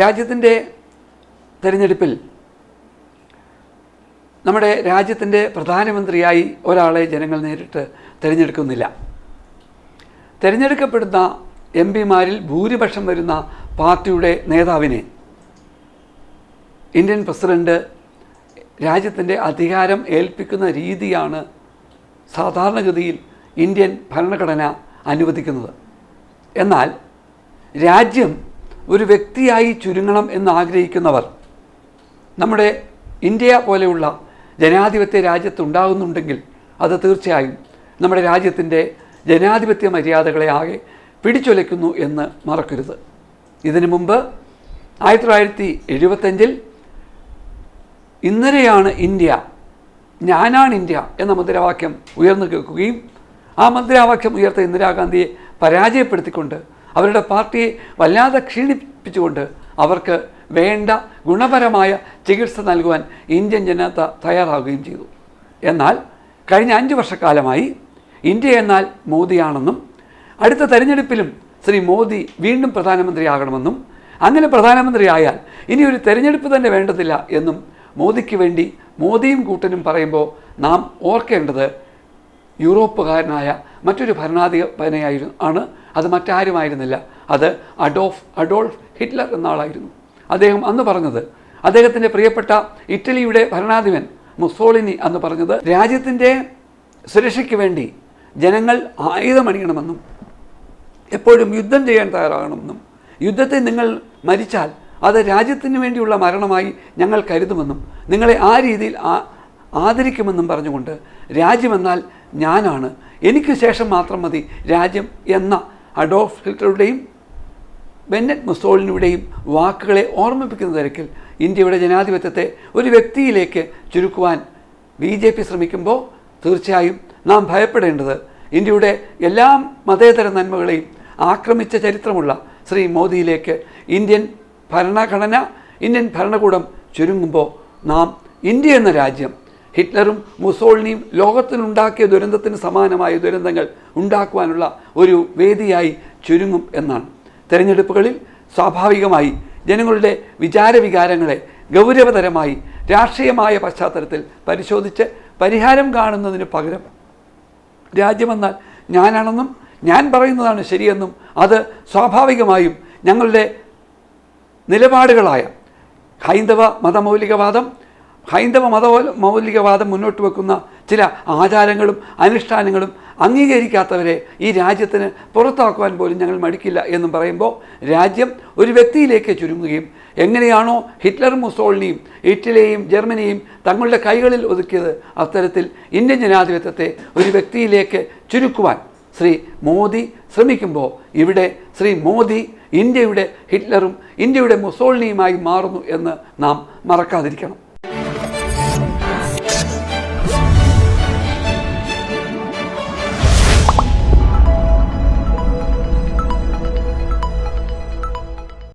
രാജ്യത്തിന്റെ തിരഞ്ഞെടുപ്പിൽ നമ്മുടെ രാജ്യത്തിന്റെ പ്രധാനമന്ത്രിയായി ഒരാളെ ജനങ്ങൾ നേരിട്ട് തിരഞ്ഞെടുക്കുന്നില്ല. തിരഞ്ഞെടുക്കപ്പെടുന്ന എം പിമാരിൽ ഭൂരിപക്ഷം വരുന്ന പാർട്ടിയുടെ നേതാവിനെ ഇന്ത്യൻ പ്രസിഡന്റ് രാജ്യത്തിന്റെ അധികാരം ഏൽപ്പിക്കുന്ന രീതിയാണ് സാധാരണഗതിയിൽ ഇന്ത്യൻ ഭരണഘടന അനുവദിക്കുന്നത്. എന്നാൽ രാജ്യം ഒരു വ്യക്തിയായി ചുരുങ്ങണം എന്ന് ആഗ്രഹിക്കുന്നവർ നമ്മുടെ ഇന്ത്യ പോലെയുള്ള ജനാധിപത്യ രാജ്യത്ത് ഉണ്ടാകുന്നുണ്ടെങ്കിൽ അത് തീർച്ചയായും നമ്മുടെ രാജ്യത്തിന്റെ ജനാധിപത്യ മര്യാദകളെ ആകെ പിടിച്ചൊലയ്ക്കുന്നു എന്ന് മറക്കരുത്. ഇതിനു മുമ്പ് ആയിരത്തി തൊള്ളായിരത്തി എഴുപത്തഞ്ചിൽ ഇന്നലെയാണ് ഇന്ത്യ ഞാനാണ് ഇന്ത്യ എന്ന മുദ്രാവാക്യം ഉയർന്നു കേൾക്കുകയും ആ മുദ്രാവാക്യം ഉയർത്ത ഇന്ദിരാഗാന്ധിയെ പരാജയപ്പെടുത്തിക്കൊണ്ട് അവരുടെ പാർട്ടിയെ വല്ലാതെ ക്ഷീണിപ്പിച്ചുകൊണ്ട് അവർക്ക് വേണ്ട ഗുണപരമായ ചികിത്സ നൽകുവാൻ ഇന്ത്യൻ ജനത തയ്യാറാവുകയും ചെയ്തു. എന്നാൽ കഴിഞ്ഞ അഞ്ച് വർഷക്കാലമായി ഇന്ത്യ എന്നാൽ മോദിയാണെന്നും അടുത്ത തെരഞ്ഞെടുപ്പിലും ശ്രീ മോദി വീണ്ടും പ്രധാനമന്ത്രിയാകണമെന്നും അങ്ങനെ പ്രധാനമന്ത്രിയായാൽ ഇനി ഒരു തെരഞ്ഞെടുപ്പ് തന്നെ വേണ്ടതില്ല എന്നും മോദിക്ക് വേണ്ടി മോദിയും കൂട്ടനും പറയുമ്പോൾ നാം ഓർക്കേണ്ടത് യൂറോപ്പുകാരനായ മറ്റൊരു ഭരണാധിപനായിരുന്നു ആണ് അത് മറ്റാരുമായിരുന്നില്ല. അത് അഡോഫ് അഡോൾഫ് ഹിറ്റ്ലർ എന്ന ആളായിരുന്നു അദ്ദേഹം അന്ന് പറഞ്ഞത് അദ്ദേഹത്തിന്റെ പ്രിയപ്പെട്ട ഇറ്റലിയുടെ ഭരണാധിപൻ മുസോളിനി അന്ന് പറഞ്ഞത് രാജ്യത്തിന്റെ സുരക്ഷയ്ക്ക് വേണ്ടി ജനങ്ങൾ ആയുധമണിയണമെന്നും എപ്പോഴും യുദ്ധം ചെയ്യാൻ തയ്യാറാകണമെന്നും യുദ്ധത്തിൽ നിങ്ങൾ മരിച്ചാൽ അത് രാജ്യത്തിന് വേണ്ടിയുള്ള മരണമായി ഞങ്ങൾ കരുതുമെന്നും നിങ്ങളെ ആ രീതിയിൽ ആദരിക്കുമെന്നും പറഞ്ഞുകൊണ്ട് രാജ്യമെന്നാൽ ഞാനാണ്. എനിക്ക് ശേഷം മാത്രം മതി രാജ്യം എന്ന അഡോൾഫ് ഹിറ്റ്ലറുടെയും ബെന്നറ്റ് മുസോളിനിയുടെയും വാക്കുകളെ ഓർമ്മിപ്പിക്കുന്ന തരത്തിൽ ഇന്ത്യയുടെ ജനാധിപത്യത്തെ ഒരു വ്യക്തിയിലേക്ക് ചുരുക്കുവാൻ ബി ജെ പി ശ്രമിക്കുമ്പോൾ തീർച്ചയായും നാം ഭയപ്പെടേണ്ടത് ഇന്ത്യയുടെ എല്ലാ മതേതര നന്മകളെയും ആക്രമിച്ച ചരിത്രമുള്ള ശ്രീ മോദിയിലേക്ക് ഇന്ത്യൻ ഭരണഘടന ഇന്ത്യൻ ഭരണകൂടം ചുരുങ്ങുമ്പോൾ നാം ഇന്ത്യ എന്ന രാജ്യം ഹിറ്റ്ലറും മുസോളിനിയും ലോകത്തിനുണ്ടാക്കിയ ദുരന്തത്തിന് സമാനമായ ദുരന്തങ്ങൾ ഉണ്ടാക്കുവാനുള്ള ഒരു വേദിയായി ചുരുങ്ങും എന്നാണ്. തെരഞ്ഞെടുപ്പുകളിൽ സ്വാഭാവികമായി ജനങ്ങളുടെ വിചാരവികാരങ്ങളെ ഗൗരവതരമായി രാഷ്ട്രീയമായ പശ്ചാത്തലത്തിൽ പരിശോധിച്ച് പരിഹാരം കാണുന്നതിന് പകരം രാജ്യമെന്നാൽ ഞാനാണെന്നും ഞാൻ പറയുന്നതാണ് ശരിയെന്നും അത് സ്വാഭാവികമായും ഞങ്ങളുടെ നിലപാടുകളായ ഹൈന്ദവ മതമൗലികവാദം ഹൈന്ദവ മത മൗലികവാദം മുന്നോട്ട് വെക്കുന്ന ചില ആചാരങ്ങളും അനുഷ്ഠാനങ്ങളും അംഗീകരിക്കാത്തവരെ ഈ രാജ്യത്തിന് പുറത്താക്കുവാൻ പോലും ഞങ്ങൾ മടിക്കില്ല എന്നും പറയുമ്പോൾ രാജ്യം ഒരു വ്യക്തിയിലേക്ക് ചുരുങ്ങുകയും എങ്ങനെയാണോ ഹിറ്റ്ലറും മുസോളിനിയും ഇറ്റലിയെയും ജർമ്മനിയും തങ്ങളുടെ കൈകളിൽ ഒതുക്കിയത് അത്തരത്തിൽ ഇന്ത്യൻ ജനാധിപത്യത്തെ ഒരു വ്യക്തിയിലേക്ക് ചുരുക്കുവാൻ ശ്രീ മോദി ശ്രമിക്കുമ്പോൾ ഇവിടെ ശ്രീ മോദി ഇന്ത്യയുടെ ഹിറ്റ്ലറും ഇന്ത്യയുടെ മുസോളിനിയുമായി മാറുന്നു എന്ന് നാം മറക്കാതിരിക്കണം.